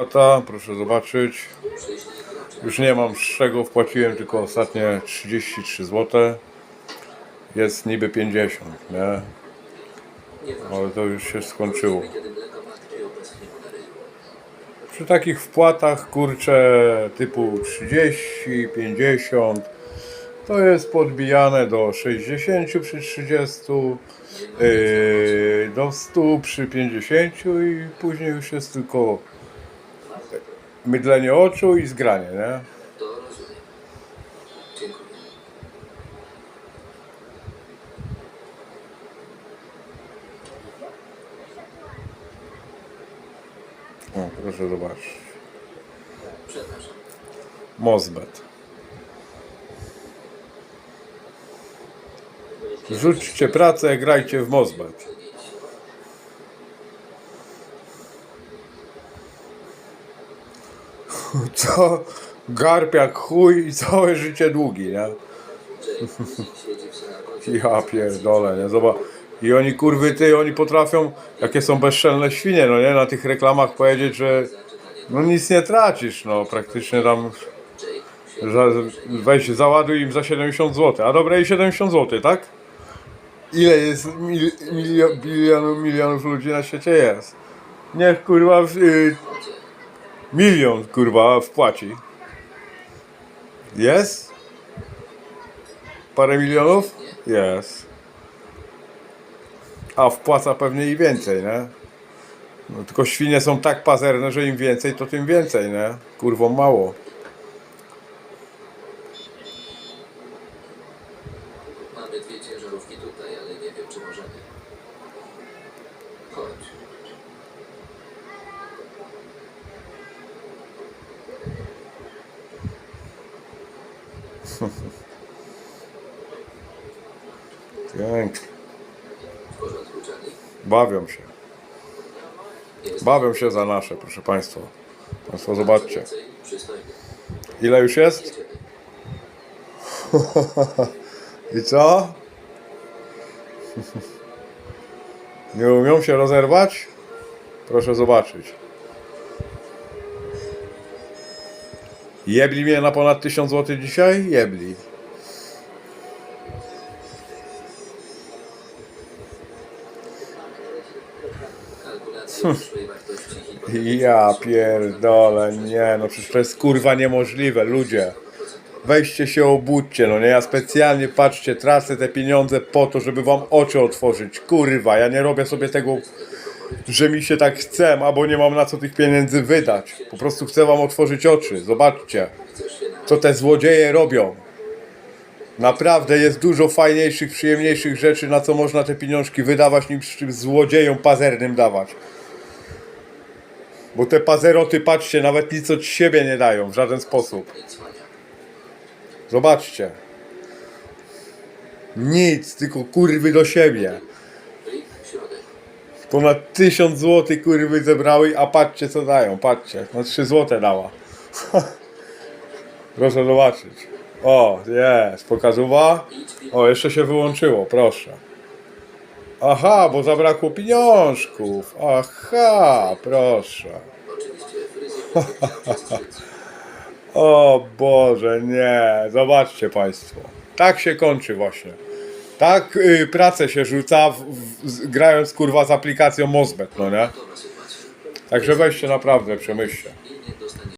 Płata, proszę zobaczyć. Już nie mam z czego, wpłaciłem tylko ostatnie 33 zł. Jest niby 50, nie? Ale to już się skończyło. Przy takich wpłatach, kurczę, typu 30, 50, to jest podbijane do 60 przy 30, yy, do 100 przy 50 i później już jest tylko mydlenie oczu i zgranie, nie? To rozumiem. Dziękuję. O, proszę zobaczyć. Przepraszam. Mozbet. Rzućcie pracę, grajcie w Mozbet. Co? Garb jak chuj i całe życie długi, nie? Ja pierdolę, nie? Zobacz. I oni kurwy ty, oni potrafią, jakie są bezczelne świnie, no nie? Na tych reklamach powiedzieć, że no nic nie tracisz, no praktycznie tam za, weź załaduj im za 70 zł. A dobra i 70 zł, tak? Ile jest mil, milio, bilionów, milionów ludzi na świecie jest? Niech kurwa y, milion kurwa wpłaci. Jest? Parę milionów? Jest. A wpłaca pewnie i więcej, nie? No, tylko świnie są tak pazerne, że im więcej, to tym więcej, nie? Kurwą mało. Pięknie. Bawią się. Bawią się za nasze, proszę Państwa. Państwo zobaczcie. Ile już jest? I co? Nie umią się rozerwać? Proszę zobaczyć. Jebli mnie na ponad 1000 zł dzisiaj? Jebli. Hipoteki. Ja pierdolę, nie, no przecież to jest kurwa niemożliwe, ludzie. Weźcie się obudźcie, no nie, ja specjalnie, patrzcie, tracę te pieniądze po to, żeby wam oczy otworzyć, kurwa, ja nie robię sobie tego, że mi się tak chce, albo nie mam na co tych pieniędzy wydać. Po prostu chcę wam otworzyć oczy, zobaczcie, co te złodzieje robią. Naprawdę jest dużo fajniejszych, przyjemniejszych rzeczy, na co można te pieniążki wydawać, niż tym złodziejom pazernym dawać. Bo te pazeroty, patrzcie, nawet nic od siebie nie dają w żaden sposób. Zobaczcie. Nic, tylko kurwy do siebie. Środek. Ponad 1000 zł kurwy zebrały, a patrzcie co dają, patrzcie. No 3 zł dała. Proszę zobaczyć. O, jest, pokazuwa. O, jeszcze się wyłączyło, proszę. Aha, bo zabrakło pieniążków. Aha, proszę. O Boże, nie. Zobaczcie Państwo. Tak się kończy właśnie. Tak y, pracę się rzuca, w, w, grając kurwa z aplikacją Mozbet, no nie? Także weźcie naprawdę, przemyślcie.